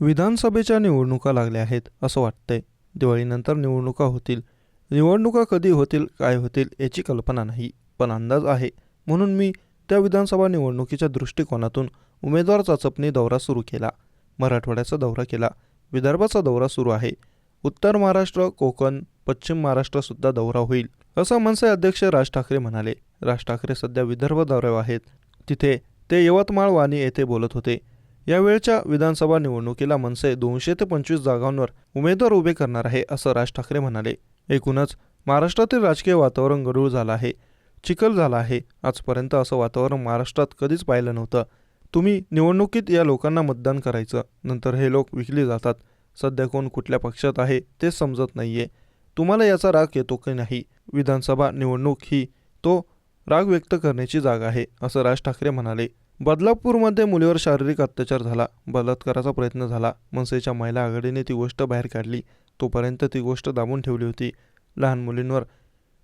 विधानसभेच्या निवडणुका लागल्या आहेत असं वाटतंय. दिवाळीनंतर निवडणुका होतील. निवडणुका कधी होतील काय होतील याची कल्पना नाही पण अंदाज आहे. म्हणून मी त्या विधानसभा निवडणुकीच्या दृष्टिकोनातून उमेदवार चाचपणी दौरा सुरू केला. मराठवाड्याचा दौरा केला. विदर्भाचा दौरा सुरू आहे. उत्तर महाराष्ट्र कोकण पश्चिम महाराष्ट्रसुद्धा दौरा होईल असं मनसे अध्यक्ष राज ठाकरे म्हणाले. राज ठाकरे सध्या विदर्भ दौऱ्यावर आहेत. तिथे ते यवतमाळ वाणी येथे बोलत होते. यावेळच्या विधानसभा निवडणुकीला मनसे दोनशे ते पंचवीस जागांवर उमेदवार उभे करणार आहे असं राज ठाकरे म्हणाले. एकूणच महाराष्ट्रातील राजकीय वातावरण गढूळ झालं आहे चिखल झाला आहे. आजपर्यंत असं वातावरण महाराष्ट्रात कधीच पाहिलं नव्हतं. तुम्ही निवडणुकीत या लोकांना मतदान करायचं नंतर हे लोक विकले जातात. सध्या कोण कुठल्या पक्षात आहे तेच समजत नाहीये. तुम्हाला याचा राग येतो की नाही? विधानसभा निवडणूक ही तो राग व्यक्त करण्याची जागा आहे असं राज ठाकरे म्हणाले. बदलापूरमध्ये मुलीवर शारीरिक अत्याचार झाला. बलात्काराचा प्रयत्न झाला. मनसेच्या महिला आघाडीने ती गोष्ट बाहेर काढली. तोपर्यंत ती गोष्ट दाबून ठेवली होती. लहान मुलींवर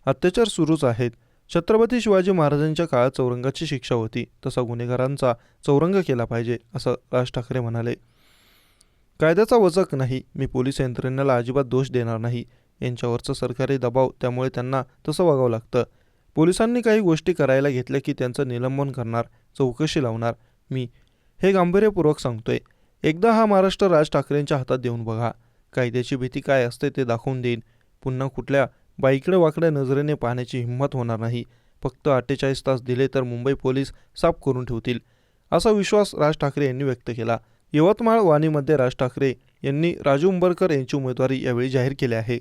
अत्याचार सुरूच आहेत. छत्रपती शिवाजी महाराजांच्या काळात चौरंगाची शिक्षा होती. तसा गुन्हेगारांचा चौरंग केला पाहिजे असं राज ठाकरे म्हणाले. कायद्याचा वचक नाही. मी पोलीस यंत्रणेला अजिबात दोष देणार नाही. यांच्यावरचं सरकारी दबाव त्यामुळे त्यांना तसं वागावं लागतं. पोलिसांनी काही गोष्टी करायला घेतल्या की त्यांचं निलंबन करणार. चौकशी लावणार मी. हे गांभीर्यपूर्वक सांगतोय. एकदा हा महाराष्ट्र राज ठाकरेंच्या हातात देऊन बघा. कायद्याची भीती काय असते ते दाखवून देईन. पुन्हा कुठल्या बाईकडे वाकड्या नजरेने पाहण्याची हिंमत होणार नाही. फक्त अठ्ठेचाळीस तास दिले तर मुंबई पोलीस साफ करून ठेवतील. असा विश्वास राज ठाकरे यांनी व्यक्त केला. यवतमाळ वाणीमध्ये राज ठाकरे यांनी राजू उंबरकर यांची उमेदवारी यावेळी जाहीर केली आहे.